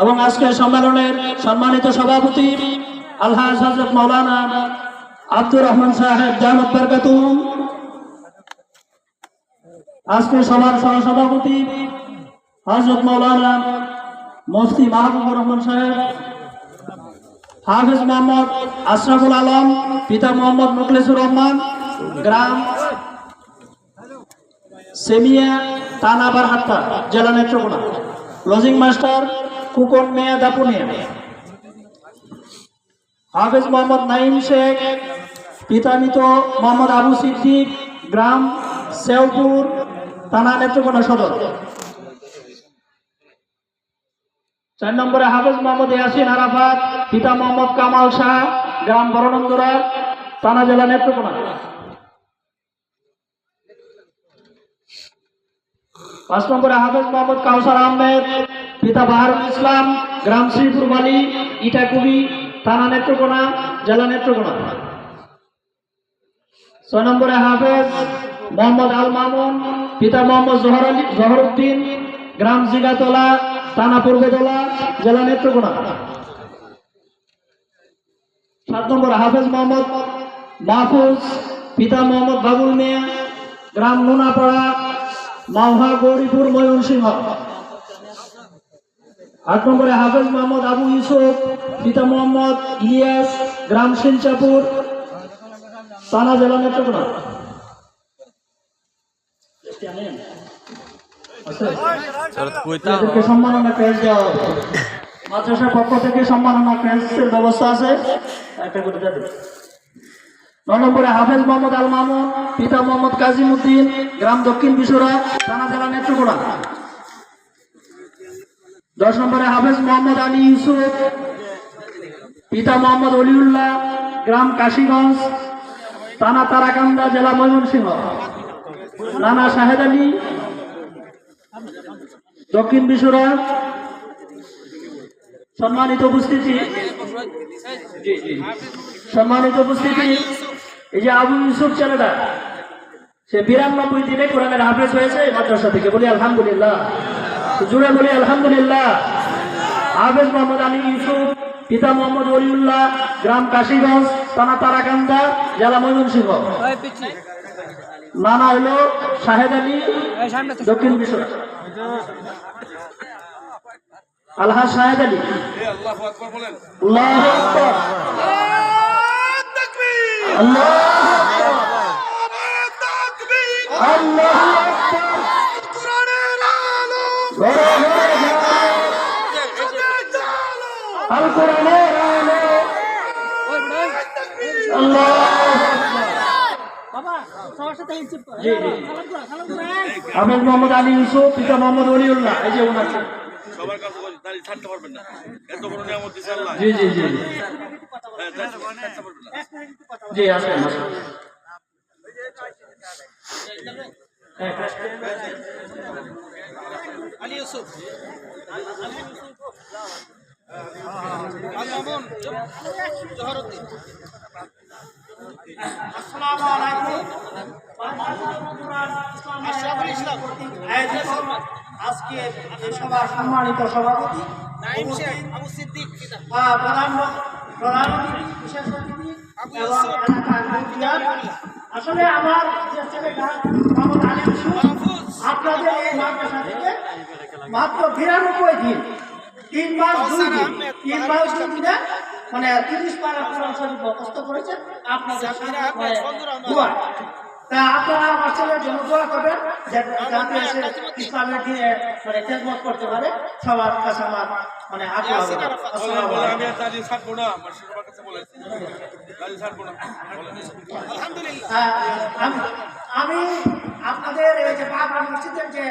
এবং আজকের সম্মেলনের সম্মানিত সভাপতি আলহাজ হজরত মাওলানা আব্দুর রহমান সাহেব আজকের সভার হজরত মাওলানা মুফতি মাহবুবুর রহমান সাহেব, হাফিজ মোহাম্মদ আশরাফুল আলম, পিতা মোহাম্মদ মুখলেসুর রহমান, গ্রাম সেমিয়া তানাবার হাট্টা, জেলা নেত্রকোনা। লজিং মাস্টার কুকন মেয়া দাপুনিয়া হাফেজ মোহাম্মদ নাইম শেখ পিতামিত মোহাম্মদ আবু সিদ্দিক, গ্রাম সেওপুর থানা নেত্রকোনা সদর। চার নম্বরে হাফেজ মোহাম্মদ ইয়াসিন আরাফাত, পিতা মোহাম্মদ কামাল শাহ, গ্রাম বরনন্দরা থানা জেলা নেত্রকোনা। পাঁচ নম্বরে হাফেজ মোহাম্মদ কাউসার আহমেদ, পিতা বাহারুল ইসলাম, গ্রাম শ্রীপুর বালি ইটাকুবি থানা নেত্রকোনা, জেলা নেত্রকোনা। ছয় নম্বরে হাফেজ মোহাম্মদ আল মামুন, পিতা মোহাম্মদ জহর আলী জহরুদ্দিন গ্রাম জিগাতলা, থানা পূর্বতলা, জেলা নেত্রকোনা। সাত নম্বর হাফেজ মোহাম্মদ মাহফুজ, পিতা মোহাম্মদ বাবুল মিয়া, গ্রাম নুনাপাড়া মাওহা গৌরীপুর ময়মনসিংহ। আট নম্বরে হাফেজ মোহাম্মদ আবু ইউসুফ পিতা মোহাম্মদ ইলিয়াস গ্রাম শিলচাপুর থানা জেলা নেত্রকোনা সম্মাননা দেওয়া হবে। মাদ্রাসার পক্ষ থেকে সম্মাননা ক্রেসের ব্যবস্থা আছে। একটা করে দেবে। নয় নম্বরে হাফেজ মোহাম্মদ আল মামুন পিতা মোহাম্মদ কাজিম উদ্দিন গ্রাম দক্ষিণ বিশুরা, থানা জেলা নেত্রকোনা। দশ নম্বরে হাফেজ মোহাম্মদ আলী ইউসুফ, পিতা মোহাম্মদ অলিউল্লাহ, গ্রাম কাশীগঞ্জ, থানা তারাকান্দা, জেলা ময়মনসিংহ। নানা শাহেদ আলী, দক্ষিণ বিশুরা সম্মানিত উপস্থিতি। সম্মানিত উপস্থিতি, এই যে আবু ইউসুফ ছেলেটা, সে বিরানব্বই দিনে কোরআনের হাফেজ হয়েছে মাদ্রাসা থেকে। বলি, আলহামদুলিল্লাহ। জুড়ে বলি, আলহামদুলিল্লাহ। হাফেজ মোহাম্মদ আলী ইউসুফ, পিতা মোহাম্মদ অলিউল্লাহ, গ্রাম কাশীগঞ্জ, থানা তারাকান্দা, জেলা ময়মনসিংহ। নানা হলো শাহেদ আলী, দক্ষিণ বিশ্ব আলহাজ শাহেদ আলী। আল্লাহু আকবার বলেন। আল্লাহু আকবার। তাকবীর আল্লাহু আকবার। তাকবীর আল্লাহু আকবার। কোরআনের আলো আল কোরআনের আলো আল্লাহু আকবার। জি, জি। আহমেদ মোহাম্মদ আলী ইউসুফ পিতা মোহাম্মদ অলিউল্লাহ এই যে ওনার। সবার কাছে বলি দাঁড়িয়ে থাকতে পারবেন না। এত বড় নিয়ামত দিছে আল্লাহ। জি জি জি হ্যাঁ, জি আসেন আসেন। আলী ইউসুফ। আল জহরুদ্দিন আসসালামু আলাইকুম। ইসলাম আজকে এই সভার সম্মানিত সভাপতি প্রধান প্রধান অতিথি, বিশেষ অতিথি এবং। আসলে আমার যে ছেলেটা মোহাম্মদ আলী ইউসুফ, আপনাদের এই মাদ্রাসা থেকে মাত্র বিরানব্বই দিন তিন মাস দুই দিন তিন মাস দুই দিনে মানে তিরিশ পারা কোরআন শরীফ মুখস্থ করেছেন। আপনাদের দোয়া। তা আপনারা আমার ছেলের জন্য দোয়া করবেন যাতে যাতে এসে ইসলামের দিনে মানে খেদমত করতে পারে। সবার কাছে আমার মানে আগ্রহ। আমি আপনাদের এই যে বাবা মসজিদের যে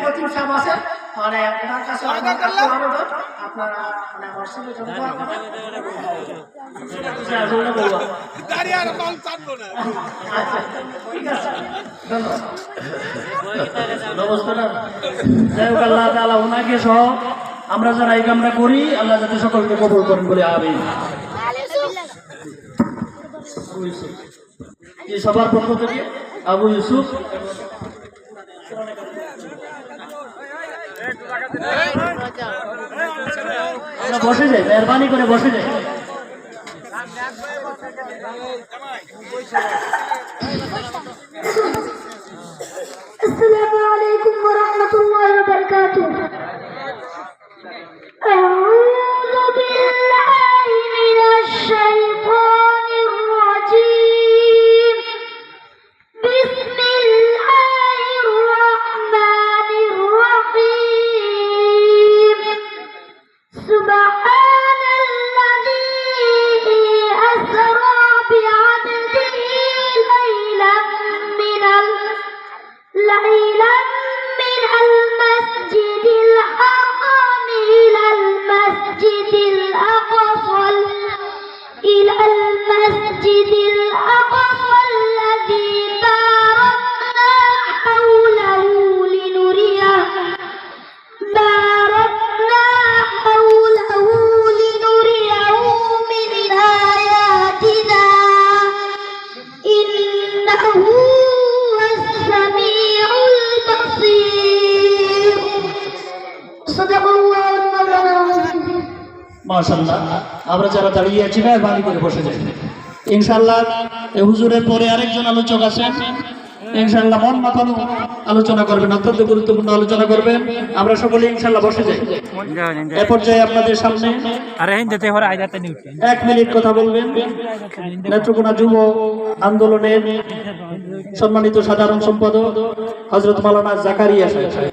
প্রতিম সাহেব আছে মানে ওনার কাছে আপনারা মানে আমার করবেন। আচ্ছা সহ যারা এই কামটা করি আল্লাহ যাতে সকলকে কবুল করেন বলে আমিন এই সবার পক্ষ থেকে আবু ইউসুফ আমরা বসে যাই মেহরবানি করে বসে যাই। আসসালামু আলাইকুম ওয়া রাহমাতুল্লাহি ওয়া বারাকাতুহু। سبحان মাশাল্লাহ আমরা যারা দাঁড়িয়ে আছি মেহরবানি করে বসে যাই। ইনশাল্লাহ এ হুজুরের পরে আরেকজন আলোচক আছেন। ইনশাল্লাহ মন মাথানো আলোচনা করবেন অত্যন্ত গুরুত্বপূর্ণ আলোচনা করবেন। আমরা সকলে ইনশাল্লাহ বসে যাই। এ পর্যায়ে আপনাদের সামনে এক মিনিট কথা বলবেন। নেত্রকোনা যুব আন্দোলনের সম্মানিত সাধারণ সম্পাদক হজরত মালানা জাকারিয়া সাহেব।